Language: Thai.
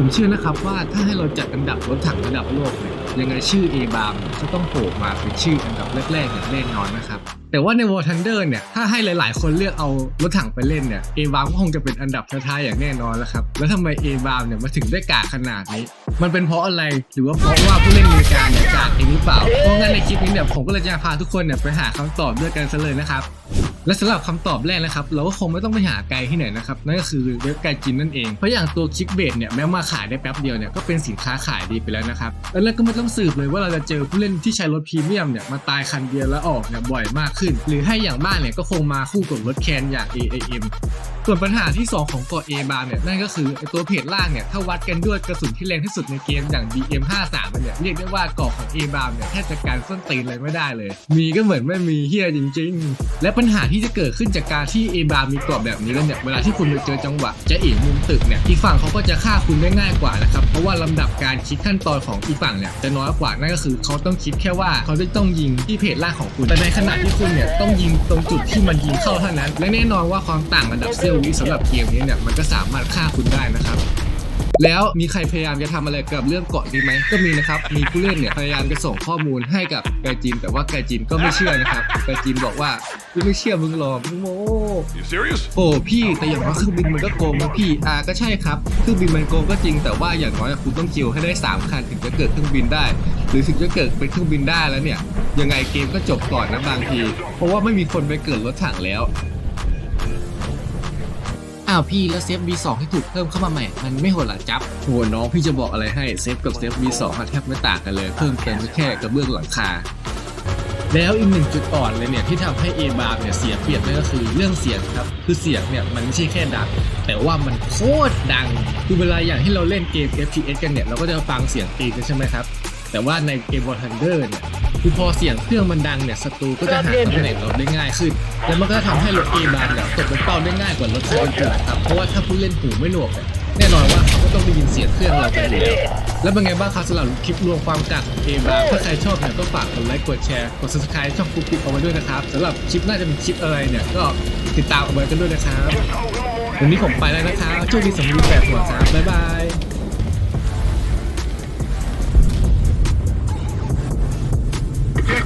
ผมเชื่อนะครับว่าถ้าให้เราจัดอันดับรถถังระดับโลกเนี่ยยังไงชื่อ A บามจะต้องโผล่มาเป็นชื่ออันดับแรกๆอย่างแน่นอนนะครับแต่ว่าใน War Thunder เนี่ยถ้าให้หลายๆ คนเลือกเอารถถังไปเล่นเนี่ย A บามก็คงจะเป็นอันดับท้ายๆอย่างแน่นอนแล้วครับแล้วทำไม A บามเนี่ยมาถึงได้กากขนาดนี้ มันเป็นเพราะอะไรหรือว่าเพราะว่าผู้เล่นมริกาเนี่ยกากเองหรือเปล่าเพราะงั้นในคลิปนี้เนี่ยผมก็เลยจะพาทุกคนเนี่ยไปหาคำตอบด้วยกันซะเลยนะครับ และสำหรับคำตอบแรกนะครับ เราก็คงไม่ต้องไปหาไกลที่ไหนนะครับนั่นก็คือเว็บไกจินนั่นเอง เพราะอย่างตัวคิกเบดเนี่ยแม้มาขายได้แป๊บเดียวเนี่ยก็เป็นสินค้าขายดีไปแล้วนะครับแล้วเราก็ไม่ต้องสืบเลยว่าเราจะเจอผู้เล่นที่ใช้รถพรีเมียมเนี่ยมาตายคันเดียวแล้วออกเนี่ยบ่อยมากขึ้น หรือให้อย่างมากเนี่ยก็คงมาคู่กับรถแคนอย่าง AAM ส่วนปัญหาที่ 2 ของเกาะ A บาร์เนี่ยนั่นก็คือไอตัวเพจล่างเนี่ยถ้าวัดกันด้วยกระสุนที่แรงที่สุดในเกมอย่าง BM53 มันเนี่ยเรียกได้ว่าเกาะของ A บาร์เนี่ยแทบจะการส้นตีนเลยไม่ได้เลย มีก็เหมือนไม่มีเฮียจริง ๆ และปัญหาที่จะเกิดขึ้นจากการที่ A บาร์มีเกาะแบบนี้แล้วเนี่ยเวลาที่คุณไปเจอจังหวะจะเอ๋มุมตึกเนี่ยอีกฝั่งเขาก็จะฆ่าคุณได้ง่ายกว่านะครับเพราะว่าลำดับการคิดขั้นตอนของอีกฝั่งเนี่ยจะน้อยกว่านั่นก็คือเขาต้องคิดแค่ว่าเขาจะต้องยิงที่เพจล่างของคุณแต่ในขณะที่คุณเนี่ยต้องยิงตรงจุดที่มันยิงเข้าเท่านั้น และแน่นอนว่าความต่างระดับเซลล์วิสำหรับเกมนี้เนี่ยมันก็สามารถฆ่าคุณได้นะครับ แล้วมีใครพยายามจะทำอะไรกับเรื่องเกาะนี้ไหมก็มีนะครับ มีผู้เล่นเนี่ยพยายามจะส่งข้อมูลให้กับไกจิน แต่ว่าไกจินก็ไม่เชื่อนะครับไกจินบอกว่ากูไม่เชื่อมึงหรอกมึงโม You serious? โอ้พี่แต่อย่างน้อยเครื่องบินมันก็โกงนะพี่อ่าก็ใช่ครับเครื่องบินมันโกงก็จริงแต่ว่าอย่างน้อยคุณต้องคิวให้ได้ 3 คันถึงจะเกิดเครื่องบินได้ หรือถึงจะเกิดเป็นเครื่องบินได้แล้วเนี่ยยังไงเกมก็จบก่อนนะบางที เพราะว่าไม่มีคนไปเกิดรถถังแล้ว อ้าวพี่แล้วเซฟ B2 ที่ถูกเพิ่มเข้ามาใหม่ มันไม่โหดหรอจับโหน้องพี่จะบอกอะไรให้เซฟกับเซฟ B2 มันแทบไม่ต่างกันเลย เพิ่มเติมแค่กระเบื้องหลังคาแล้วอีกหนึ่งจุดอ่อนเลยเนี่ยที่ทำให้ A บาร์เนี่ยเสียเปรียบนั่นก็คือเรื่องเสียงครับ คือเสียงเนี่ยมันไม่ใช่แค่ดัง แต่ว่ามันโคตรดัง คือเวลาอย่างที่เราเล่นเกม FPS กันเนี่ยเราก็จะฟังเสียงตีกันใช่ไหมครับ แต่ว่าในเกม War Thunder เนี่ย คือพอเสียงเครื่องมันดังเนี่ยศัตรูก็จะหาตำแหน่งเราได้ง่ายขึ้น แล้วมันก็ทำให้รถ A บาร์เนี่ยตกเป็นเป้าได้ง่ายกว่ารถคันอื่นๆครับเพราะว่าถ้าผู้เล่นหูไม่หนวกเนี่ยแน่นอนว่าเขาก็ต้องได้ยินเสียงเครื่องเรากันอยู่แล้วแล้วเป็นไงบ้างครับสำหรับคลิปรวมความกัดขอเกมบาร์ถ้าใครชอบเนี่ยก็ฝากกดไลค์กดแชร์กด subscribe ช่องปุ๊กปิ๊กเอาไว้ด้วยนะครับสำหรับคลิปน่าจะเป็นคลิปอะไรเนี่ยก็ติดตามเอาไว้กันด้วยนะครับวันนี้ผมไปแล้วนะครับโชคดีสมบูรณ์แบบหัวครับบ๊ายบาย